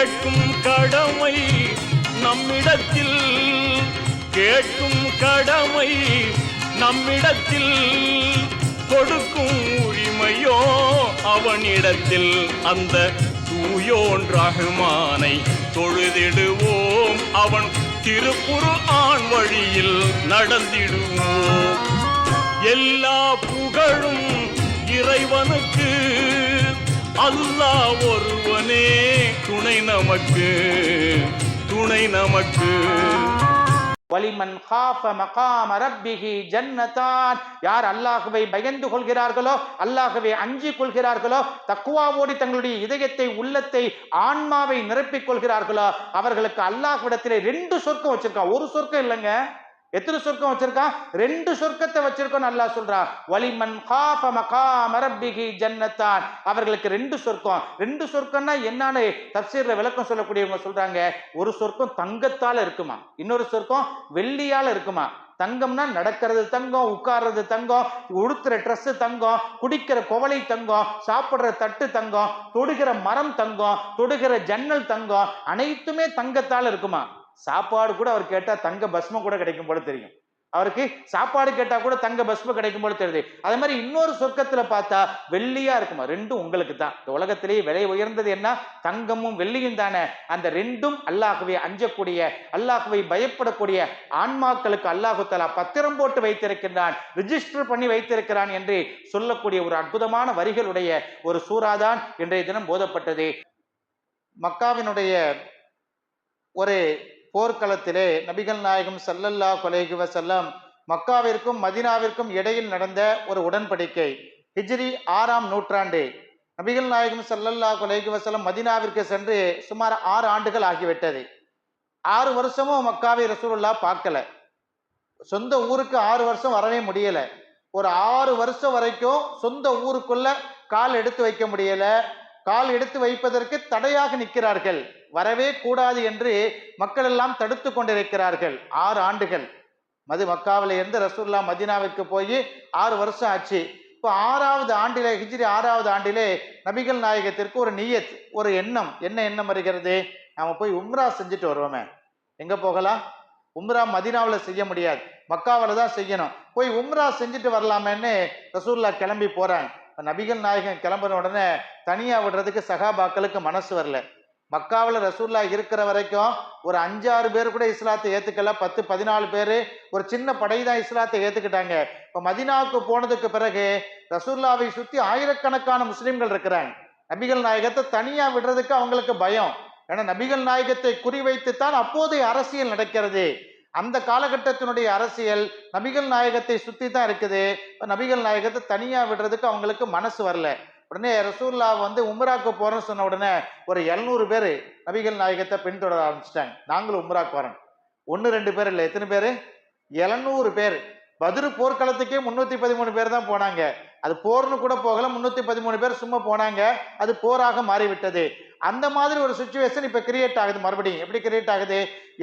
கேட்கும் கடமை நம்மிடத்தில் கேட்கும் கடமை நம்மிடத்தில். கொடுக்கும் உரிமையோ அவனிடத்தில். அந்த தூயோன் ரகுமானை தொழுதிடுவோம். அவன் திருப்புரு ஆண் வழியில் நடந்திடுவோம். எல்லா புகழும் இறைவனுக்கு அல்லாஹ் ஒருவனே துணை நமக்கு துணை நமக்கு. வலிமன் காஃப மகாம ரப்பிஹி ஜன்னதான் யார் அல்லாஹுவை பயந்து கொள்கிறார்களோ அல்லாஹுவை அஞ்சிக் கொள்கிறார்களோ தக்குவாவோடி தங்களுடைய இதயத்தை உள்ளத்தை ஆன்மாவை நிரப்பிக் கொள்கிறார்களோ அவர்களுக்கு அல்லாஹ்விடத்திலே ரெண்டு சொர்க்கம் வச்சிருக்கான். ஒரு சொர்க்கம் இல்லைங்க. எத்தனை சொர்க்கம் வச்சிருக்கான் ரெண்டு சொர்க்கத்தை வச்சிருக்கோம் நல்லா சொல்றான் வலிமன் காஃப மகாம ரப்பிஹி ஜன்னதான் அவர்களுக்கு ரெண்டு சொர்க்கம். ரெண்டு சொர்க்கம்னா என்னன்னு தப்சீர்ல விளக்கம் சொல்லக்கூடியவங்க சொல்றாங்க. ஒரு சொர்க்கம் தங்கத்தால இருக்குமா? இன்னொரு சொர்க்கம் வெள்ளியால இருக்குமா? தங்கம்னா நடக்கிறது தங்கம் உட்கார்றது தங்கம் உடுத்துற ட்ரெஸ் தங்கம் குடிக்கிற குவளை தங்கம் சாப்பிட்ற தட்டு தங்கம் தொடுகிற மரம் தங்கம் தொடுகிற ஜன்னல் தங்கம் அனைத்துமே தங்கத்தால் இருக்குமா? சாப்பாடு கூட அவர் கேட்டால் தங்க பஸ்மம் கூட கிடைக்கும் போல தெரியும். அவருக்கு சாப்பாடு கேட்டா கூட தங்க பஸ்மம் கிடைக்கும் போல தெரியுது. அதே மாதிரி இன்னொரு சொர்க்கத்துல பார்த்தா வெள்ளியா இருக்குமா? ரெண்டும் உங்களுக்கு தான். இந்த உலகத்திலேயே விலை உயர்ந்தது என்ன? தங்கமும் வெள்ளியும் தானே. அந்த ரெண்டும் அல்லாஹுவை அஞ்சக்கூடிய அல்லாஹுவை பயப்படக்கூடிய ஆன்மாக்களுக்கு அல்லாஹு தலா பத்திரம் போட்டு வைத்திருக்கின்றான் ரிஜிஸ்டர் பண்ணி வைத்திருக்கிறான் என்று சொல்லக்கூடிய ஒரு அற்புதமான வரிகளுடைய ஒரு சூறாதான் இன்றைய தினம் போதப்பட்டது. மக்காவினுடைய ஒரு போர்க்களத்திலே நபிகள் நாயகம் சல்லல்லா அலைஹி வசல்லம் மக்காவிற்கும் மதினாவிற்கும் இடையில் நடந்த ஒரு உடன்படிக்கை. ஹிஜ்ரி ஆறாம் நூற்றாண்டு. நபிகள் நாயகம் சல்லல்லா அலைஹி வசல்லம் மதினாவிற்கு சென்று சுமார் ஆறு ஆண்டுகள் ஆகிவிட்டது. ஆறு வருஷமும் மக்காவை ரசூலுல்லா பார்க்கல. சொந்த ஊருக்கு ஆறு வருஷம் வரவே முடியல. ஒரு ஆறு வருஷம் வரைக்கும் சொந்த ஊருக்குள்ள கால் எடுத்து வைக்க முடியல. கால் எடுத்து வைப்பதற்கு தடையாக நிற்கிறார்கள். வரவே கூடாது என்று மக்கள் எல்லாம் தடுத்து கொண்டிருக்கிறார்கள். ஆறு ஆண்டுகள். மது மக்காவில இருந்து ரசூல்லா மதினாவிற்கு போய் ஆறு வருஷம் ஆச்சு. இப்போ ஆறாவது ஆண்டிலே ஹிஜ்ரி ஆறாவது ஆண்டிலே நபிகள் நாயகத்திற்கு ஒரு நியத் ஒரு எண்ணம். என்ன எண்ணம் வருகிறது? நாம போய் உம்ரா செஞ்சுட்டு வருவோமே. எங்க போகலாம்? உம்ரா மதீனாவில் செய்ய முடியாது. மக்காவில் தான் செய்யணும். போய் உம்ரா செஞ்சுட்டு வரலாமேன்னு ரசூல்லா கிளம்பி போறாங்க. இப்போ நபிகள் நாயகன் கிளம்புன உடனே தனியாக விடுறதுக்கு சகாபாக்களுக்கு மனசு வரல. மக்காவில் ரசூல்லா இருக்கிற வரைக்கும் ஒரு அஞ்சாறு பேர் கூட இஸ்லாத்தை ஏற்றுக்கல பத்து பதினாலு பேர் ஒரு சின்ன படை தான் இஸ்லாத்தை ஏற்றுக்கிட்டாங்க இப்போ மதினாவுக்கு போனதுக்கு பிறகு ரசூல்லாவை சுற்றி ஆயிரக்கணக்கான முஸ்லீம்கள் இருக்கிறாங்க. நபிகள் நாயகத்தை தனியாக விடுறதுக்கு அவங்களுக்கு பயம். ஏன்னா நபிகள் நாயகத்தை குறிவைத்துத்தான் அப்போதைய அரசியல் நடக்கிறது. அந்த காலகட்டத்தினுடைய அரசியல் நபிகள் நாயகத்தை சுற்றி தான் இருக்குது. இப்போ நபிகள் நாயகத்தை தனியாக விடுறதுக்கு அவங்களுக்கு மனசு வரல. உடனே ரசூல்லா வந்து உம்ராக்கு போகிறேன்னு சொன்ன உடனே ஒரு எழுநூறு பேர் நபிகள் நாயகத்தை பின்தொடர ஆரம்பிச்சிட்டாங்க. நாங்களும் உம்ராக்கு வரோம் ஒன்று ரெண்டு பேர் இல்லை. எத்தனை பேர்? எழுநூறு பேர். பதிரு போர்க்களத்துக்கே முந்நூற்றி பதிமூணு பேர் தான் போனாங்க. அது போர்னு கூட போகல முன்னூற்றி பதிமூணு பேர் சும்மா போனாங்க. அது போராக மாறிவிட்டது. அந்த மாதிரி ஒரு சுச்சுவேஷன் இப்போ கிரியேட் ஆகுது. மறுபடியும் எப்படி கிரியேட் ஆகுது?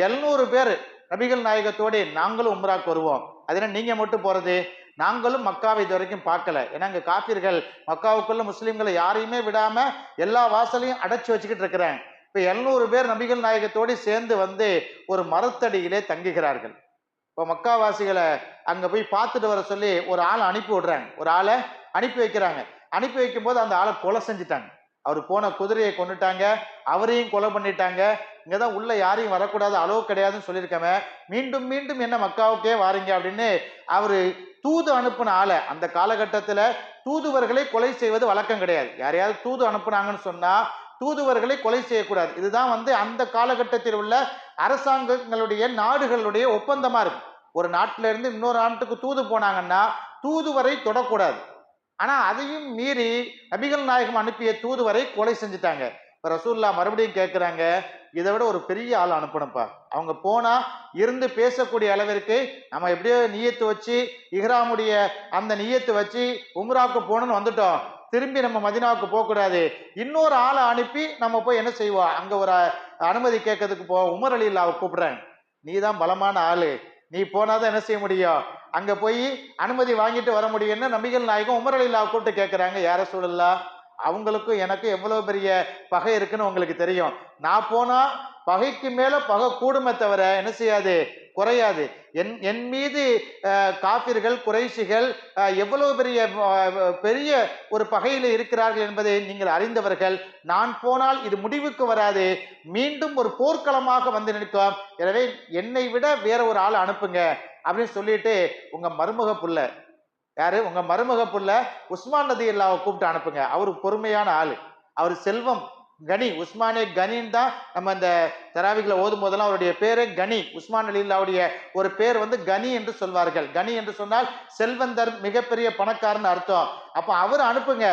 எழுநூறு பேர் நபிகள் நாயகத்தோடு நாங்களும் உம்ராக்கு வருவோம். அதனால் நீங்கள் மட்டும் போகிறது நாங்களும் மக்காவை இது வரைக்கும் பார்க்கல. ஏன்னா இங்கே காப்பீர்கள் மக்காவுக்குள்ள முஸ்லீம்களை யாரையுமே விடாமல் எல்லா வாசலையும் அடைச்சி வச்சுக்கிட்டு இருக்கிறாங்க. இப்போ எழுநூறு பேர் நபிகள் நாயகத்தோடு சேர்ந்து வந்து ஒரு மரத்தடியிலே தங்குகிறார்கள். இப்போ மக்காவாசிகளை அங்கே போய் பார்த்துட்டு வர சொல்லி ஒரு ஆளை அனுப்பி விடுறாங்க. ஒரு ஆளை அனுப்பி வைக்கிறாங்க. அனுப்பி வைக்கும்போது அந்த ஆளை கொலை செஞ்சுட்டாங்க. அவர் போன குதிரையை கொண்டுட்டாங்க அவரையும் கொலை பண்ணிட்டாங்க. இங்கே தான் உள்ளே யாரையும் வரக்கூடாது அளவு கிடையாதுன்னு சொல்லியிருக்கவன். மீண்டும் மீண்டும் என்ன மக்காவுக்கே வாரீங்க அப்படின்னு அவர் தூது அனுப்பின ஆளை அந்த காலகட்டத்தில் தூதுவர்களை கொலை செய்வது வழக்கம் கிடையாது. யாரையாவது தூது அனுப்புனாங்கன்னு சொன்னால் தூதுவர்களை கொலை செய்யக்கூடாது. இதுதான் வந்து அந்த காலகட்டத்தில் உள்ள அரசாங்கங்களுடைய நாடுகளுடைய ஒப்பந்தமாக இருக்கும். ஒரு நாட்டிலேருந்து இன்னொரு நாட்டுக்கு தூது போனாங்கன்னா தூதுவரை தொடக்கூடாது. ஆனால் அதையும் மீறி நபிகள் நாயகம் அனுப்பிய தூதுவரை கொலை செஞ்சுட்டாங்க. இப்போ ரசூல்லா மறுபடியும் கேட்குறாங்க இதை விட ஒரு பெரிய ஆள் அனுப்பணும்ப்பா. அவங்க போனா இருந்து பேசக்கூடிய அளவிற்கு நம்ம எப்படியோ நீயத்து வச்சு இஹ்ராமுடைய அந்த நீயத்து வச்சு உம்ராவுக்கு போகணும்னு வந்துட்டோம். திரும்பி நம்ம மதினாவுக்கு போகக்கூடாது. இன்னொரு ஆளை அனுப்பி நம்ம போய் என்ன செய்வோம் அங்க ஒரு அனுமதி கேட்கறதுக்கு போ உமர் அலில்லாவை கூப்பிடுறேன். நீ தான் பலமான ஆளு. நீ போனாதான் என்ன செய்ய முடியும்? அங்க போய் அனுமதி வாங்கிட்டு வர முடியும்னு நபிகள் நாயகம் உமர் அலில்லாவை கூப்பிட்டு கேட்கறாங்க. யார சூழல்லா? அவங்களுக்கும் எனக்கும் எவ்வளவு பெரிய பகை இருக்குன்னு உங்களுக்கு தெரியும். நான் போனா பகைக்கு மேல பகை கூடுமே தவிர என்ன செய்யாது? குறையாது. என் என் மீது அஹ், காபிர்கள் குறைசிகள் எவ்வளவு பெரிய பெரிய ஒரு பகையில் இருக்கிறார்கள் என்பதை நீங்கள் அறிந்தவர்கள் நான் போனால் இது முடிவுக்கு வராது. மீண்டும் ஒரு போர்க்களமாக வந்து நிற்கும் எனவே என்னை விட வேற ஒரு ஆள் அனுப்புங்க அப்படின்னு சொல்லிட்டு உங்கள் மருமக புள்ள யாரு? உங்க மருமக புள்ள உஸ்மான் நதி இல்லாவை கூப்பிட்டு அனுப்புங்க. அவர் பொறுமையான ஆளு. அவர் செல்வம் கனி. உஸ்மானே கனின்னு தான் நம்ம இந்த தராவிகளை ஓதும் போதெல்லாம் அவருடைய பேரே கனி. உஸ்மான் அலி அல்லாவுடைய ஒரு பேர் வந்து கனி என்று சொல்வார்கள். கனி என்று சொன்னால் செல்வந்தர் மிகப்பெரிய பணக்காரன் அர்த்தம். அப்ப அவர் அனுப்புங்க.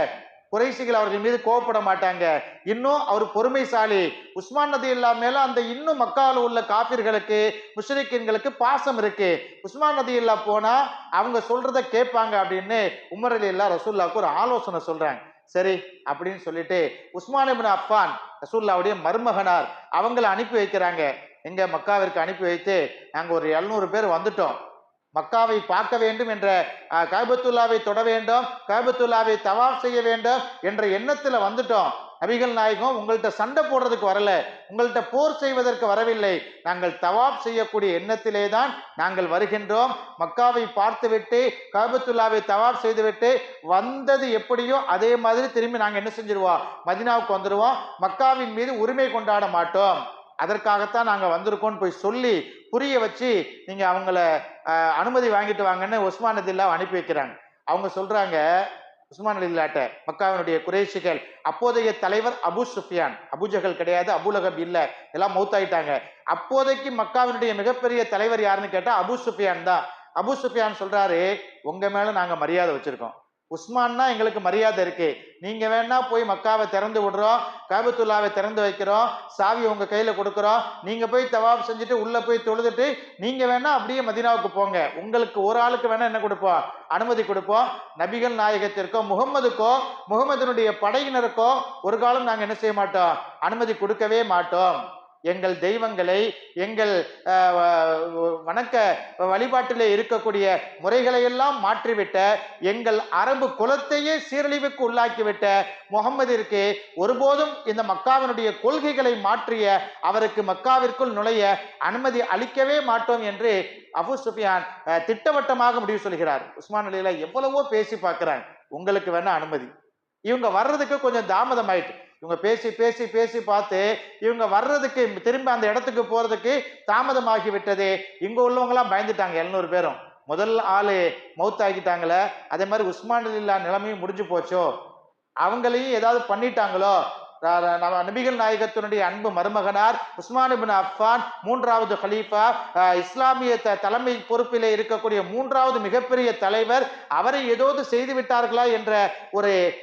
குறைசிகள் அவர்கள் மீது கோவப்பட மாட்டாங்க. இன்னும் அவர் பொறுமைசாலி. உஸ்மான் நதி இல்லா மேல அந்த இன்னும் மக்காவில் உள்ள காபிர்களுக்கு முஷ்ரிக்கின்களுக்கு பாசம் இருக்கு. உஸ்மான் நதி இல்லா போனா அவங்க சொல்றத கேட்பாங்க அப்படின்னு உமர் அலி இல்லா ரசூல்லாவுக்கு ஒரு ஆலோசனை சொல்றாங்க. சரி அப்படின்னு சொல்லிட்டு உஸ்மான் அப்பான் ரசூல்லாவுடைய மருமகனார் அவங்கள அனுப்பி வைக்கிறாங்க. எங்க மக்காவிற்கு அனுப்பி வைத்து நாங்கள் ஒரு எழுநூறு பேர் வந்துட்டோம். மக்காவை பார்க்க வேண்டும் என்ற கைபத்துல்லாவை காபத்துல்லாவை தொட வேண்டும் காபத்துல்லாவை தவாப் செய்ய வேண்டும் என்ற எண்ணத்தில் வந்துட்டோம். நபிகள் நாயகம் உங்கள்கிட்ட சண்டை போடுறதுக்கு வரல உங்கள்கிட்ட போர் செய்வதற்கு வரவில்லை. நாங்கள் தவாப் செய்யக்கூடிய எண்ணத்திலே தான் நாங்கள் வருகின்றோம். மக்காவை பார்த்துவிட்டு காபத்துல்லாவை தவாப் செய்துவிட்டு வந்தது எப்படியோ அதே மாதிரி திரும்பி நாங்கள் என்ன செஞ்சிருவோம்? மதினாவுக்கு வந்துடுவோம் மக்காவின் மீது உரிமை கொண்டாட மாட்டோம். அதற்காகத்தான் நாங்கள் வந்திருக்கோம்னு போய் சொல்லி புரிய வச்சு நீங்கள் அவங்கள அனுமதி வாங்கிட்டு வாங்கன்னு உஸ்மான் நதில்லா அனுப்பி வைக்கிறாங்க. அவங்க சொல்கிறாங்க உஸ்மான் அலில்லாட்ட மக்காவினுடைய குறைஷிகள் அப்போதைய தலைவர் அபு சுஃபியான் அபுஜகல் கிடையாது அபுலகப் இல்லை எல்லாம் மௌத்தாயிட்டாங்க. அப்போதைக்கு மக்காவினுடைய மிகப்பெரிய தலைவர் யாருன்னு கேட்டால் அபு சுஃபியான் தான். அபு சுஃபியான் சொல்கிறாரு உங்கள் மேலே நாங்கள் மரியாதை வச்சுருக்கோம். உஸ்மான்னா எங்களுக்கு மரியாதை இருக்கு. நீங்க வேணா போய் மக்காவை திறந்து விடுறோம் காபத்துல்லாவை திறந்து வைக்கிறோம் சாவி உங்க கையில கொடுக்குறோம். நீங்க போய் தவாப் செஞ்சுட்டு உள்ள போய் தொழுதுட்டு நீங்க வேணா அப்படியே மதீனாவுக்கு போங்க. உங்களுக்கு ஒரு ஆளுக்கு வேணா என்ன கொடுப்போம்? அனுமதி கொடுப்போம். நபிகள் நாயகத்திற்கோ முகம்மதுக்கோ முகமதுனுடைய படையினருக்கோ ஒரு காலம் நாங்க என்ன செய்ய மாட்டோம்? அனுமதி கொடுக்கவே மாட்டோம். எங்கள் தெய்வங்களை எங்கள் வணக்க வழிபாட்டிலே இருக்கக்கூடிய முறைகளையெல்லாம் மாற்றிவிட்ட எங்கள் அரபு குலத்தையே சீரழிவுக்கு உள்ளாக்கிவிட்ட முகம்மதிற்கு ஒருபோதும் இந்த மக்காவினுடைய கொள்கைகளை மாற்றிய அவருக்கு மக்காவிற்குள் நுழைய அனுமதி அளிக்கவே மாட்டோம் என்று அபு சுஃபியான் திட்டவட்டமாக முடிவு சொல்கிறார். உஸ்மான் அலியில எவ்வளவோ பேசி பார்க்கிறாங்க உங்களுக்கு வேணா அனுமதி. இவங்க வர்றதுக்கு கொஞ்சம் தாமதம் ஆயிட்டு இவங்க பேசி பேசி பேசி பார்த்து இவங்க வர்றதுக்கு திரும்ப அந்த இடத்துக்கு போறதுக்கு தாமதமாகி விட்டது இங்க உள்ளவங்கலாம் பயந்துட்டாங்க எழுநூறு பேரும். முதல் ஆளு மௌத்தாக்கிட்டாங்களே அதே மாதிரி உஸ்மான் இல்லா நிலைமையும் முடிஞ்சு போச்சோ? அவங்களையும் ஏதாவது பண்ணிட்டாங்களோ? நம்ம நபிகள் நாயகத்தினுடைய அன்பு மருமகனார் உஸ்மான் இப்னு அஃபான் மூன்றாவது ஹலீஃபா இஸ்லாமிய த- தலைமை பொறுப்பிலே இருக்கக்கூடிய மூன்றாவது மிகப்பெரிய தலைவர். அவரை ஏதாவது செய்து விட்டார்களா என்ற ஒரு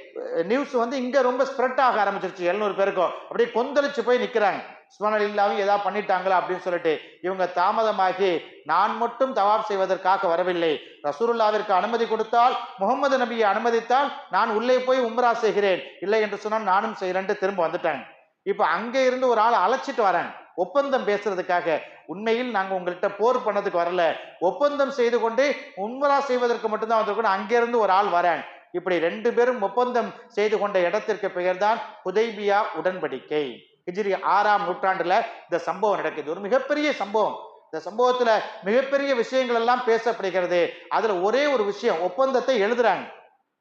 நியூஸ் வந்து இங்க ரொம்ப ஸ்ப்ரெட் ஆக ஆரம்பிச்சிருச்சு. எழுநூறு பேருக்கும். அப்படியே கொந்தளிச்சு போய் நிற்கிறாங்க உஸ்மான் இல்லாமல் ஏதாவது பண்ணிட்டாங்களா அப்படின்னு சொல்லிட்டு இவங்க தாமதமாகி நான் மட்டும் தவாப் செய்வதற்காக வரவில்லை. ரசூருல்லாவிற்கு அனுமதி கொடுத்தால் முகமது நபியை அனுமதித்தால் நான் உள்ளே போய் உம்ரா செய்கிறேன். இல்லை என்று சொன்னால் நானும் செய்கிறேன்ட்டு திரும்ப வந்துட்டாங்க. இப்போ அங்கே இருந்து ஒரு ஆள் அழைச்சிட்டு வரேன். ஒப்பந்தம் பேசுறதுக்காக. உண்மையில் நாங்கள் உங்கள்கிட்ட போர் பண்ணதுக்கு வரல. ஒப்பந்தம் செய்து கொண்டு உம்ரா செய்வதற்கு மட்டும்தான் வந்திருக்கணும் அங்கேருந்து ஒரு ஆள் வரேன். இப்படி ரெண்டு பேரும் ஒப்பந்தம் செய்து கொண்ட இடத்திற்கு பெயர்தான் உதய்பியா உடன்படிக்கை. ஹிஜ்ரி ஆறாம் நூற்றாண்டுல இந்த சம்பவம் நடக்குது. ஒரு மிகப்பெரிய சம்பவம். இந்த சம்பவத்துல மிகப்பெரிய விஷயங்கள் எல்லாம் பேசப்படுகிறது. அதுல ஒரே ஒரு விஷயம் ஒப்பந்தத்தை எழுதுறாங்க.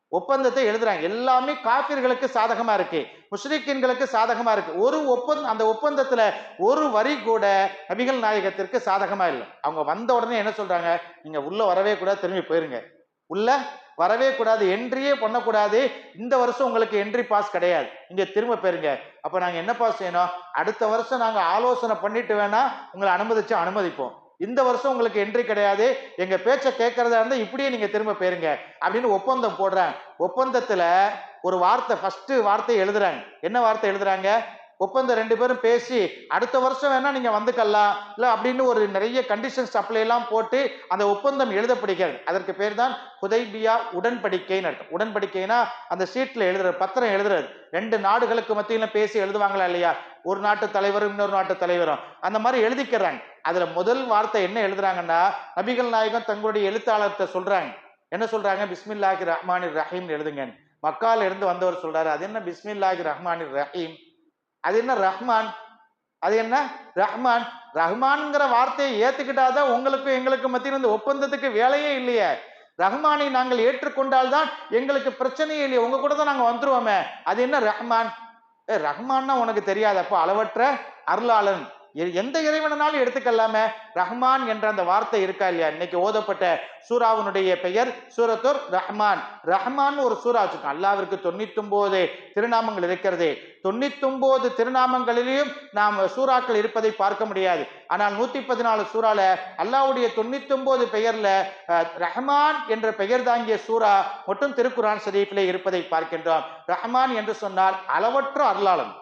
ஒப்பந்தத்தை எழுதுறாங்க. எல்லாமே காபிர்களுக்கு சாதகமா இருக்கு. முஸ்லிக்கின்களுக்கு சாதகமா இருக்கு. ஒரு ஒப்பந்தம் அந்த ஒப்பந்தத்துல ஒரு வரி கூட நபிகள் நாயகத்திற்கு சாதகமா இல்லை. அவங்க வந்த உடனே என்ன சொல்றாங்க? நீங்க உள்ள வரவே கூடாது திரும்பி போயிருங்க. உள்ள வரவே கூடாது என்ட்ரியே பண்ணக்கூடாது. இந்த வருஷம் உங்களுக்கு என்ட்ரி பாஸ் கிடையாது. இங்கே திரும்ப போயிருங்க அப்போ நாங்கள் என்ன பாஸ் செய்யணும்? அடுத்த வருஷம் நாங்கள் ஆலோசனை பண்ணிட்டு வேணால் உங்களை அனுமதிச்சு அனுமதிப்போம். இந்த வருஷம் உங்களுக்கு என்ட்ரி கிடையாது. எங்க பேச்சை கேட்கறதா இருந்தால் இப்படியே நீங்க திரும்ப போயிருங்க அப்படின்னு ஒப்பந்தம் போடுறாங்க ஒப்பந்தத்துல ஒரு வார்த்தை ஃபர்ஸ்ட் வார்த்தை எழுதுறாங்க என்ன வார்த்தை எழுதுறாங்க? ஒப்பந்தம் ரெண்டு பேரும் பேசி அடுத்த வருஷம் வேணா நீங்க வந்துக்கலாம். இல்லை அப்படின்னு ஒரு நிறைய கண்டிஷன்ஸ் அப்ளை எல்லாம் போட்டு அந்த ஒப்பந்தம் எழுதப்படுகிறது. அதற்கு பேர் தான் ஹுதைபியா உடன்படிக்கைன்னு அர்த்தம். உடன்படிக்கைனா அந்த சீட்ல எழுதுறது பத்திரம் எழுதுறது. ரெண்டு நாடுகளுக்கு மத்தியில பேசி எழுதுவாங்களா இல்லையா? ஒரு நாட்டு தலைவரும் இன்னொரு நாட்டு தலைவரும். அந்த மாதிரி எழுதிக்கிறாங்க. அதுல முதல் வார்த்தை என்ன எழுதுறாங்கன்னா நபிகள் நாயகம் தங்களுடைய எழுத்தாளர்கிட்ட சொல்றாங்க. என்ன சொல்றாங்க? பிஸ்மில்லாஹி ரஹ்மானிர் ரஹீம் எழுதுங்க மக்கால இருந்து வந்தவர் சொல்றாரு. அது என்ன? பிஸ்மில்லாஹி ரஹ்மான் ரஹீம். அது என்ன ரஹ்மான்? அது என்ன? ரஹ்மான். ரஹ்மான்ங்கிற வார்த்தையை ஏத்துக்கிட்டாதான் உங்களுக்கும் எங்களுக்கு மத்தியில் இந்த ஒப்பந்தத்துக்கு வேலையே இல்லையே. ரஹ்மானை நாங்கள் ஏற்றுக்கொண்டால்தான் எங்களுக்கு பிரச்சனையே இல்லையே. உங்க கூட தான் நாங்க வந்துருவோமே. அது என்ன ரஹ்மான்? ரஹ்மான்னா உனக்கு தெரியாதப்போ அளவற்ற அருளாளன். எந்த இறைவனாலும் எடுத்துக்கலாமே. ரஹ்மான் என்ற அந்த வார்த்தை இருக்கா இல்லையா? இன்னைக்கு ஓதப்பட்ட சூராவினுடைய பெயர் சூரத்துர் ரஹ்மான். ரஹ்மான் ஒரு சூரா வச்சிருக்கோம் அல்லாவிற்கு தொண்ணூத்தொன்பது திருநாமங்கள் இருக்கிறது. தொண்ணூத்தொன்பது திருநாமங்களிலும் நாம் சூறாக்கள் இருப்பதை பார்க்க முடியாது. ஆனால் நூத்தி பதினாலு சூறால அல்லாவுடைய தொண்ணூத்தொன்பது பெயர்ல ரஹ்மான் என்ற பெயர் தாங்கிய சூரா மட்டும் திருக்குரான் ஷரீஃபிலே இருப்பதை பார்க்கின்றோம். ரஹ்மான் என்று சொன்னால் அளவற்ற அருளாளன்.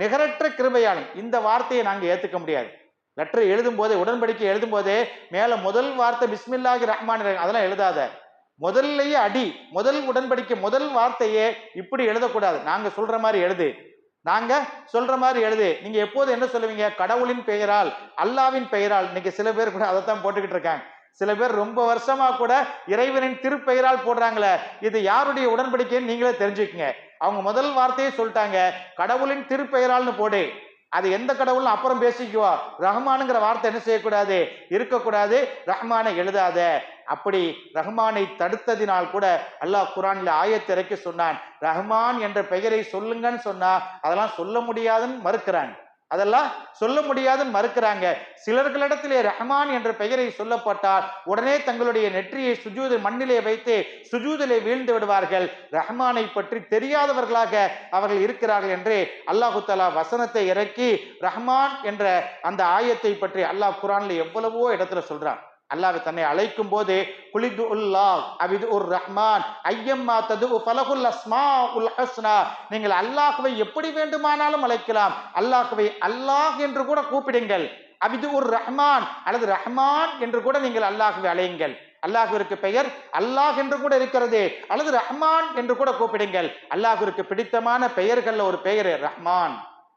நிகரற்ற கிருபையாளன். இந்த வார்த்தையை நாங்கள் ஏற்றுக்க முடியாது. லெட்டர் எழுதும் போதே உடன்படிக்கை எழுதும் போதே மேலே முதல் வார்த்தை பிஸ்மில்லாஹி ரஹ்மான் அதெல்லாம் எழுதாத. முதல்லையே அடி முதல் உடன்படிக்கை முதல் வார்த்தையே இப்படி எழுதக்கூடாது. நாங்கள் சொல்ற மாதிரி எழுது. நாங்க சொல்ற மாதிரி எழுது. நீங்க எப்போது என்ன சொல்லுவீங்க? கடவுளின் பெயரால் அல்லாவின் பெயரால். இன்னைக்கு சில பேர் கூட அதைத்தான் போட்டுக்கிட்டு இருக்காங்க. சில பேர் ரொம்ப வருஷமா கூட இறைவனின் திருப்பெயரால் போடுறாங்களே. இது யாருடைய உடன்படிக்கைன்னு நீங்களே தெரிஞ்சுக்கங்க. அவங்க முதல் வார்த்தையே சொல்லிட்டாங்க கடவுளின் திருப்பெயரால்னு போடு. அது எந்த கடவுளும் அப்புறம் பேசிக்குவா? ரஹ்மானுங்கிற வார்த்தை என்ன செய்யக்கூடாது? இருக்கக்கூடாது. ரஹ்மானை எழுதாத. அப்படி ரஹ்மானை தடுத்ததினால் கூட அல்லாஹ் குரான்ல ஆயத்திறக்கி சொன்னான். ரஹ்மான் என்ற பெயரை சொல்லுங்கன்னு சொன்னா அதெல்லாம் சொல்ல முடியாதுன்னு மறுக்கிறான் அதெல்லாம் சொல்ல முடியாதுன்னு மறுக்கிறாங்க. சிலர்களிடத்திலே ரஹ்மான் என்ற பெயரை சொல்லப்பட்டால் உடனே தங்களுடைய நெற்றியை சுஜூது மண்ணிலே வைத்து சுஜூதிலே வீழ்ந்து விடுவார்கள். ரஹ்மானை பற்றி தெரியாதவர்களாக அவர்கள் இருக்கிறார்கள் என்று அல்லாஹு தலா வசனத்தை இறக்கி ரஹ்மான் என்ற அந்த ஆயத்தை பற்றி அல்லாஹ் குரான்ல எவ்வளவோ இடத்துல சொல்றான். அல்லாஹ் தன்னை அழைக்கும் போது குலிது உல்லாஹ் அபிது உர் ரஹ்மான் ஐயம்மா தது ஃபலகுல் அஸ்மா உல் ஹஸ்னா. நீங்கள் அல்லாஹுவை எப்படி வேண்டுமானாலும் அழைக்கலாம். அல்லாஹுவை அல்லாஹ் என்று கூட கூப்பிடுங்கள். அபிது உர் ரஹ்மான் அல்லது ரஹ்மான் என்று கூட நீங்கள் அல்லாஹ்வை அழையுங்கள். அல்லாஹுவிற்கு பெயர் அல்லாஹ் என்று கூட இருக்கிறது அல்லது ரஹ்மான் என்று கூட கூப்பிடுங்கள். அல்லாஹ்விற்கு பிடித்தமான பெயர்கள்ல ஒரு பெயர் ரஹ்மான்.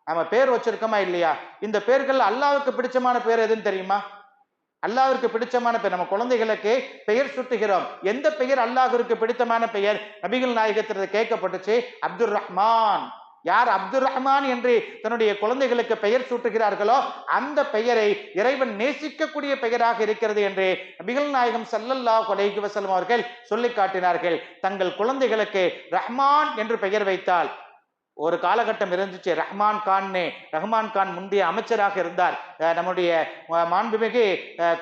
நம்ம பேர் வச்சிருக்கோமா இல்லையா? இந்த பெயர்கள் அல்லாவுக்கு பிடிச்சமான பேர் எதுன்னு தெரியுமா? அல்லாவிற்கு பிடிச்சமான பெயர். நம்ம குழந்தைகளுக்கு பெயர் சுட்டுகிறோம். எந்த பெயர் அல்லாஹிற்கு பிடித்தமான பெயர்? நபிகள் நாயகத்திற்கு கேட்கப்பட்டுச்சு அப்துல் ரஹ்மான். யார் அப்துல் ரஹ்மான் என்று தன்னுடைய குழந்தைகளுக்கு பெயர் சூட்டுகிறார்களோ அந்த பெயரை இறைவன் நேசிக்கக்கூடிய பெயராக இருக்கிறது என்று நபிகள் நாயகம் சல்லல்லா கொலைகி வசலம் அவர்கள் சொல்லி காட்டினார்கள். தங்கள் குழந்தைகளுக்கு ரஹ்மான் என்று பெயர் வைத்தால் ஒரு காலகட்டம் இருந்துச்சு. ரஹ்மான் கான்னு ரஹ்மான் கான் முந்தைய அமைச்சராக இருந்தார். நம்முடைய மாண்புமிகு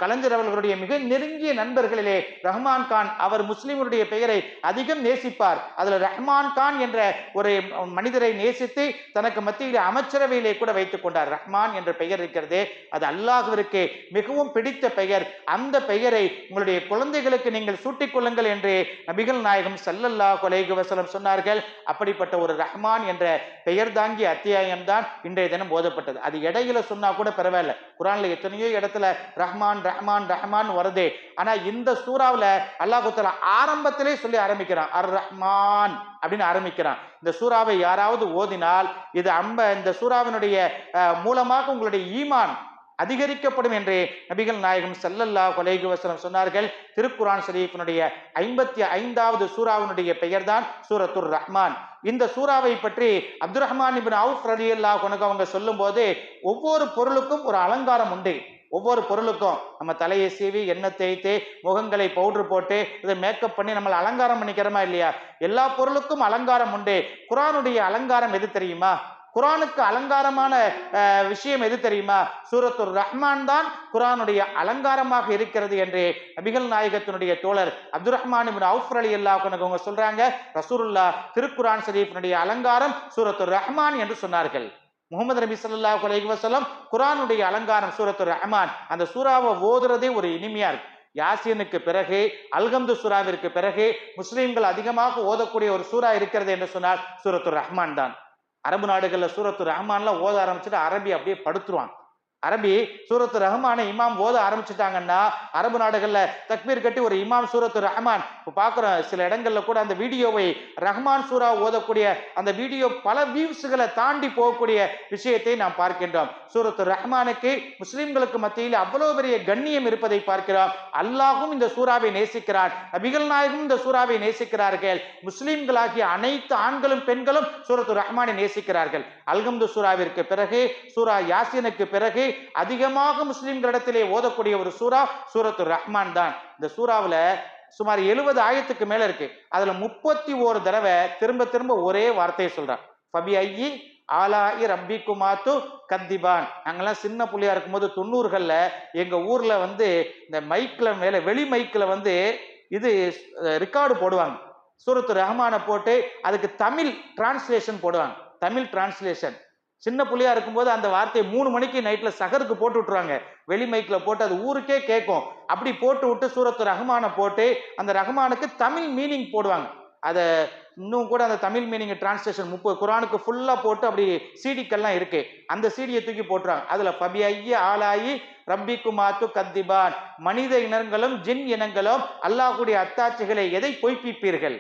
கலைஞர் அவர்களுடைய மிக நெருங்கிய நண்பர்களிலே ரஹ்மான் கான் அவர் முஸ்லிம்களுடைய பெயரை அதிகம் நேசிப்பார். அதில் ரஹ்மான் கான் என்ற ஒரு மனிதரை நேசித்து தனக்கு மத்தியிலே அமைச்சரவையிலே கூட வைத்துக் கொண்டார். ரஹ்மான் என்ற பெயர் இருக்கிறது அது அல்லாஹுவிற்கு மிகவும் பிடித்த பெயர். அந்த பெயரை உங்களுடைய குழந்தைகளுக்கு நீங்கள் சூட்டிக் கொள்ளுங்கள் என்று நபிகள் நாயகம் சல்லல்லாஹ் கொலைகு வசலம் சொன்னார்கள். அப்படிப்பட்ட ஒரு ரஹ்மான் என்ற பெயர் தாங்கிய அத்தியாயம் தான் இன்றைய தினம் போதப்பட்டது அது இடையில சொன்னா கூட பரவாயில்ல. குரான்ல எத்தனையோ இடத்துல ரஹ்மான் ரஹ்மான் ரஹ்மான் வருது. ஆனா இந்த சூறாவில் அல்லாஹுத்தலா ஆரம்பத்திலே சொல்லி ஆரம்பிக்கிறான். அர் ரஹ்மான் அப்படின்னு ஆரம்பிக்கிறான். இந்த சூறாவை யாராவது ஓதினால் இது அம்ப இந்த சூறாவினுடைய மூலமாக உங்களுடைய ஈமான் அதிகரிக்கப்படும் என்று நபிகள் நாயகம் செல்லல்லா அலைஹி வசனம் சொன்னார்கள். திருக்குரான் ஷரீஃபினுடைய ஐம்பத்தி ஐந்தாவது சூறாவினுடைய பெயர்தான் சூரத்துர் ரஹ்மான். இந்த சூறாவை பற்றி அப்துர் ரஹ்மான் இபின் அவுஃப் ரலியல்லாஹு உனக்கு அவங்க சொல்லும்போது ஒவ்வொரு பொருளுக்கும் ஒரு அலங்காரம் உண்டு. ஒவ்வொரு பொருளுக்கும் நம்ம தலையை சீவி எண்ணெய் தேய்த்து முகங்களை பவுட்ரு போட்டு இதை மேக்கப் பண்ணி நம்மளை அலங்காரம் பண்ணிக்கிறோமா இல்லையா? எல்லா பொருளுக்கும் அலங்காரம் உண்டு. குரானுடைய அலங்காரம் எது தெரியுமா? குரானுக்கு அலங்காரமான விஷயம் எது தெரியுமா? சூரத்துர் ரஹ்மான் தான் குரானுடைய அலங்காரமாக இருக்கிறது என்று நபிகள் நாயகத்தினுடைய தோழர் அப்துல் ரஹ்மான் அவுஃப் அலி அல்லாஹ் அவங்க சொல்றாங்க. ரசூருல்லா திருக்குரான் ஷரீஃபினுடைய அலங்காரம் சூரத்துர் ரஹ்மான் என்று சொன்னார்கள். முகமது நபி ஸல்லல்லாஹு அலைஹி வசலம் குரானுடைய அலங்காரம் சூரத்துர் ரஹ்மான். அந்த சூறாவை ஓதுறதே ஒரு இனிமையா இருக்கு. யாசினுக்கு பிறகு அல்கம்து சூறாவிற்கு பிறகு முஸ்லீம்கள் அதிகமாக ஓதக்கூடிய ஒரு சூறா இருக்கிறது என்று சொன்னால் சூரத்துர் ரஹ்மான் தான். அரபு நாடுகளில் சூரத்து ரஹ்மான்லாம் ஓத ஆரம்பிச்சுட்டு அரபி அப்படியே படுத்துருவாங்க அரபி சூரத்து ரஹ்மானை இமாம் ஓத ஆரம்பிச்சுட்டாங்கன்னா அரபு நாடுகள்ல தக்பீர் கட்டி ஒரு இமாம் சூரத்து ரஹ்மான். இப்போ பார்க்குறோம் சில இடங்கள்ல கூட அந்த வீடியோவை ரஹ்மான் சூரா ஓதக்கூடிய அந்த வீடியோ பல வியூஸ்களை தாண்டி போகக்கூடிய விஷயத்தை நாம் பார்க்கின்றோம். சூரத்து ரஹ்மானுக்கு முஸ்லிம்களுக்கு மத்தியில் அவ்வளவு பெரிய கண்ணியம் இருப்பதை பார்க்கிறோம். அல்லாஹும் இந்த சூறாவை நேசிக்கிறான். நபிகள் நாயகம் இந்த சூறாவை நேசிக்கிறார்கள். முஸ்லிம்களாகிய அனைத்து ஆண்களும் பெண்களும் சூரத்து ரஹ்மானை நேசிக்கிறார்கள். அல்கம்து சூறாவிற்கு பிறகு சூரா யாசினுக்கு பிறகு அதிகமாக முஸ்லிம்களிடத்திலே ஓதக்கூடிய ஒரு சூறா சூரத்து ரஹ்மான் தான். இந்த சூறாவுல சுமார் எழுபது ஆயத்துக்கு மேல இருக்கு. அதுல முப்பத்தி ஓரு தடவை திரும்ப திரும்ப ஒரே வார்த்தையை சொல்றான். ஃபபி ஐயி ஆலாயி ரப்பி குமாத்து கத்திபான். நாங்கெல்லாம் சின்ன புள்ளியா இருக்கும்போது தொண்ணூறுகள்ல எங்க ஊர்ல வந்து இந்த மைக்ல மேல வெளி மைக்ல வந்து இது ரெக்கார்டு போடுவாங்க. சூரத்து ரஹ்மானை போட்டு அதுக்கு தமிழ் டிரான்ஸ்லேஷன் போடுவாங்க. தமிழ் டிரான்ஸ்லேஷன் சின்ன புள்ளியா இருக்கும்போது அந்த வார்த்தையை மூணு மணிக்கு நைட்ல சகருக்கு போட்டு விட்டுருவாங்க. வெளி மைக்ல போட்டு அது ஊருக்கே கேட்கும். அப்படி போட்டு விட்டு சூரத்து ரஹ்மானை போட்டு அந்த ரஹ்மானுக்கு தமிழ் மீனிங் போடுவாங்க. அதை இன்னும் கூட அந்த தமிழ் மீனிங் டிரான்ஸ்லேஷன் முப்பது குரானுக்கு ஃபுல்லாக போட்டு அப்படி சீடிக்கெல்லாம் இருக்கு. அந்த சீடியை தூக்கி போட்டுருவாங்க. அதில் ஃபபி ஐய ஆளாயி ரப்பி குமாத்து கத்திபான். மனித இனங்களும் ஜின் இனங்களும் அல்லாஹுடைய அத்தாட்சிகளை எதை பொய்ப்பிப்பீர்கள்?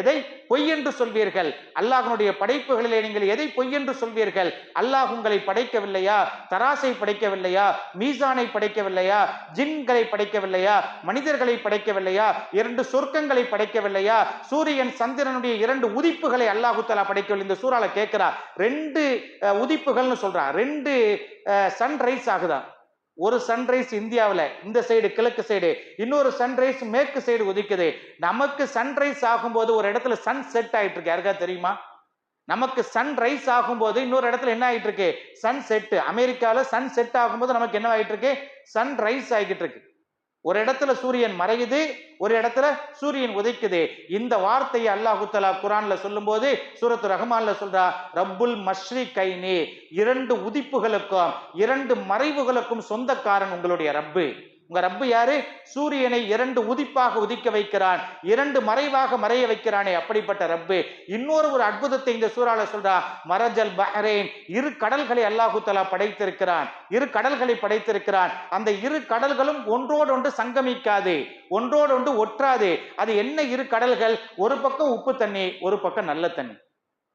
எதை பொய் என்று சொல்வீர்கள்? அல்லாஹனுடைய படைப்புகளிலே நீங்கள் எதை பொய் என்று சொல்வீர்கள்? அல்லாஹ் உங்களை படைக்கவில்லையா? தராசை படைக்கவில்லையா? மீசானை படைக்கவில்லையா? ஜின்களை படைக்கவில்லையா? மனிதர்களை படைக்கவில்லையா? இரண்டு சொர்க்கங்களை படைக்கவில்லையா? சூரியன் சந்திரனுடைய இரண்டு உதிப்புகளை அல்லாஹு தலா படைக்கவில்லை. இந்த சூறால கேட்கிறார் ரெண்டு உதிப்புகள்னு சொல்றான். ரெண்டு சன்ரைஸ் ஆகுதான். ஒரு சன்ரைஸ் இந்தியாவில் இந்த சைடு கிழக்கு சைடு இன்னொரு சன்ரைஸ் மேற்கு சைடு உதிக்குது. நமக்கு சன்ரைஸ் ஆகும்போது ஒரு இடத்துல சன் செட் ஆகிட்டு இருக்கு யாருக்கா தெரியுமா? நமக்கு சன் ரைஸ் ஆகும்போது இன்னொரு இடத்துல என்ன ஆகிட்டு இருக்கு சன் செட்டு அமெரிக்காவில் சன் செட் ஆகும்போது நமக்கு என்ன ஆகிட்டு இருக்கு சன் ரைஸ் ஆகிட்டு இருக்கு ஒரு இடத்துல சூரியன் மறையுது ஒரு இடத்துல சூரியன் உதைக்குது. இந்த வார்த்தையை அல்லாஹு தலா குரான்ல சொல்லும்போது சூரத்து ரஹ்மான்ல சொல்றா ரப்புல் மஷ்ரி கைனி இரண்டு உதிப்புகளுக்கும் இரண்டு மறைவுகளுக்கும் சொந்தக்காரன் உங்களுடைய ரப்பு. உங்க ரப்பு யாரு? சூரியனை இரண்டு உதிப்பாக உதிக்க வைக்கிறான். இரண்டு மறைவாக மறைய வைக்கிறானே அப்படிப்பட்ட ரப்பு. இன்னொரு ஒரு அற்புதத்தை இந்த சூறால சொல்றா மரஜல் பஹ்ரைன். இரு கடல்களை அல்லாஹு தலா படைத்திருக்கிறான். இரு கடல்களை படைத்திருக்கிறான். அந்த இரு கடல்களும் ஒன்றோடொன்று சங்கமிக்காது ஒன்றோடொன்று ஒற்றாது. அது என்ன இரு கடல்கள்? ஒரு பக்கம் உப்பு தண்ணி ஒரு பக்கம் நல்ல தண்ணி.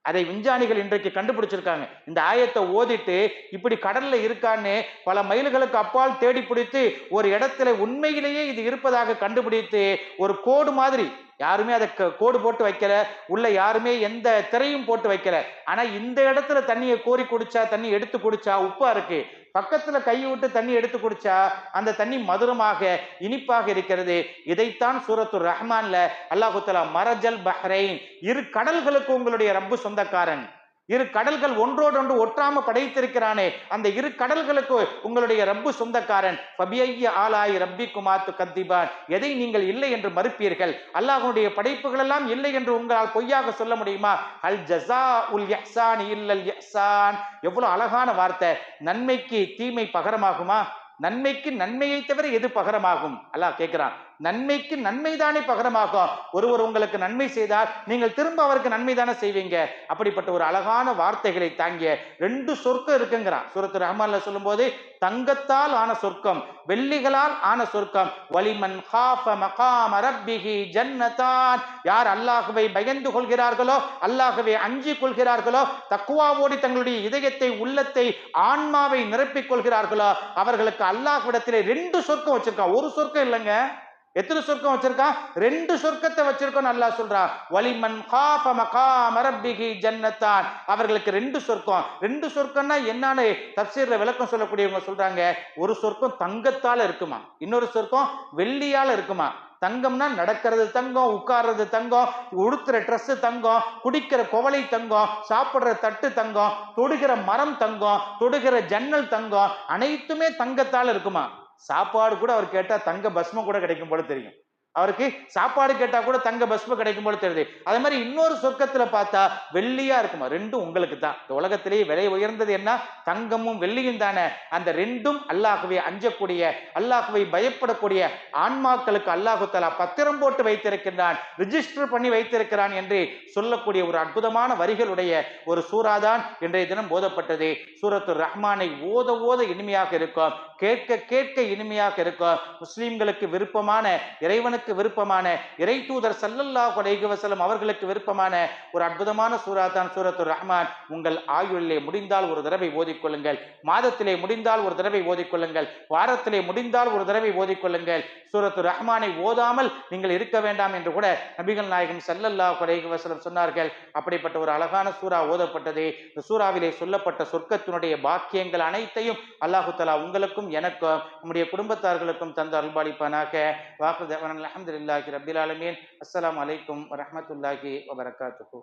அதை விஞ்ஞானிகள் இன்றைக்கு கண்டுபிடிச்சிருக்காங்க. இந்த ஆயத்தை ஓதிட்டு இப்படி கடல்ல இருக்கான்னு பல மைல்களுக்கு அப்பால் தேடி பிடித்து ஒரு இடத்துல உண்மையிலேயே இது இருப்பதாக கண்டுபிடித்து ஒரு கோடு மாதிரி யாருமே அதை க- கோடு போட்டு வைக்கல உள்ள யாருமே எந்த திரையும் போட்டு வைக்கல. ஆனா இந்த இடத்துல தண்ணியை கோரி குடிச்சா தண்ணி எடுத்து குடிச்சா உப்பா இருக்கு. பக்கத்துல கை விட்டு தண்ணி எடுத்து குடிச்சா அந்த தண்ணி மதுரமாக இனிப்பாக இருக்கிறது. இதைத்தான் சூரத்து ரஹ்மான்ல அல்லாஹு மரஜல் பஹ்ரைன் இரு கடல்களுக்கு உங்களுடைய ரப்பு சொந்தக்காரன். இரு கடல்கள் ஒன்றோடொன்று ஒற்றாம படைத்திருக்கிறானே. அந்த இரு கடல்களுக்கு உங்களுடைய ரப்பு சொந்தக்காரன். ஃபபியய்ய ஆலாய் ரப்பி குமாத்து கத்திபான் எதை நீங்கள் இல்லை என்று மறுப்பீர்கள்? அல்லாஹனுடைய படைப்புகள் எல்லாம் இல்லை என்று உங்களால் பொய்யாக சொல்ல முடியுமா? அல் ஜஸா உல் யஹ்சான் இல்லல் யஹ்சான். எவ்வளவு அழகான வார்த்தை. நன்மைக்கு தீமை பகரமாகுமா? நன்மைக்கு நன்மையை தவிர எது பகரமாகும்? அல்லாஹ் கேட்கிறான். நன்மைக்கு நன்மைதானே பகரமாகும். ஒருவர் உங்களுக்கு நன்மை செய்தால் நீங்கள் திரும்ப அவருக்கு நன்மை தானே செய்வீங்க. அப்படிப்பட்ட ஒரு அழகான வார்த்தைகளை தாங்கிய ரெண்டு சொர்க்கம் இருக்குங்கிறான். சூரத்து ரஹ்மான்ல சொல்லும்போது தங்கத்தால் ஆன சொர்க்கம் வெள்ளிகளால் ஆன சொர்க்கம். வலிமன் ஹாஃப மகாம ரப்பிஹி ஜன்னதான் யார் அல்லாஹுவை பயந்து கொள்கிறார்களோ அல்லாஹ்வை அஞ்சி கொள்கிறார்களோ தக்குவாவோடு தங்களுடைய இதயத்தை உள்ளத்தை ஆன்மாவை நிரப்பிக் கொள்கிறார்களோ அவர்களுக்கு அல்லாஹ்விடத்திலே ரெண்டு சொர்க்கம் வச்சிருக்கான். ஒரு சொர்க்கம் இல்லைங்க. எத்தனை சொர்க்கம் வச்சிருக்கான் ரெண்டு சொர்க்கத்தை வச்சிருக்கோம் நல்லா சொல்றான் வலிமன் காஃப மகாம ரப்பிஹி ஜன்னத்தான். அவர்களுக்கு ரெண்டு சொர்க்கம். ரெண்டு சொர்க்கம்னா என்னன்னு தப்சீர்ல விளக்கம் சொல்லக்கூடியவங்க சொல்றாங்க. ஒரு சொர்க்கம் தங்கத்தால இருக்குமா? இன்னொரு சொர்க்கம் வெள்ளியால இருக்குமா? தங்கம்னா நடக்கிறது தங்கம் உட்கார்றது தங்கம் உடுத்துற ட்ரெஸ்ஸு தங்கம் குடிக்கிற குவளை தங்கம் சாப்பிட்ற தட்டு தங்கம் தொடுகிற மரம் தங்கம் தொடுகிற ஜன்னல் தங்கம் அனைத்துமே தங்கத்தால் இருக்குமா? சாப்பாடு கூட அவர் கேட்டால் தங்க பஸ்மம் கூட கிடைக்கும் போல தெரியும். அவருக்கு சாப்பாடு கேட்டா கூட தங்க பஸ்பு கிடைக்கும் போல தெரியுது. அதே மாதிரி இன்னொரு சொர்க்கத்துல பார்த்தா வெள்ளியா இருக்குமா? ரெண்டும் உங்களுக்கு தான். இந்த உலகத்திலேயே விலை உயர்ந்தது என்ன? தங்கமும் வெள்ளியும் தானே. அந்த ரெண்டும் அல்லாஹுவை அஞ்சக்கூடிய அல்லாஹுவை பயப்படக்கூடிய ஆன்மாக்களுக்கு அல்லாஹு தலா பத்திரம் போட்டு வைத்திருக்கின்றான் ரிஜிஸ்டர் பண்ணி வைத்திருக்கிறான் என்று சொல்லக்கூடிய ஒரு அற்புதமான வரிகளுடைய ஒரு சூறாதான் இன்றைய தினம் போதப்பட்டது சூரத்து ரஹ்மானை ஓத ஓத இனிமையாக இருக்கும். கேட்க கேட்க இனிமையாக இருக்கும். முஸ்லீம்களுக்கு விருப்பமான இறைவனுக்கு விருப்பமான இறை தூதர் சல்லல்லா கொலைகு வசலம் அவர்களுக்கு விருப்பமான ஒரு அற்புதமான சூரா தான் சூரத்து ரஹ்மான். உங்கள் ஆயுளிலே முடிந்தால் ஒரு தடவை ஓதிக்கொள்ளுங்கள். மாதத்திலே முடிந்தால் ஒரு தடவை ஓதிக்கொள்ளுங்கள். வாரத்திலே முடிந்தால் ஒரு தடவை ஓதிக்கொள்ளுங்கள். சூரத்து ரஹ்மானை ஓதாமல் நீங்கள் இருக்க வேண்டாம் என்று கூட நபிகள் நாயகம் சல்லல்லா கொலைகு வசலம் சொன்னார்கள். அப்படிப்பட்ட ஒரு அழகான சூரா ஓதப்பட்டது. இந்த சூறாவிலே சொல்லப்பட்ட சொர்க்கத்தினுடைய பாக்கியங்கள் அனைத்தையும் அல்லாஹு தலா உங்களுக்கும் எனக்கும் நம்முடைய குடும்பத்தார்களுக்கும் தந்த அருள்பாலிப்பானாக. வாக்கு அலமதுல்லாஹி ரபில் ஆலமீன் அஸ்ஸலாமு அலைக்கும் வரஹ்மத்துல்லாஹி வபரகாத்துஹு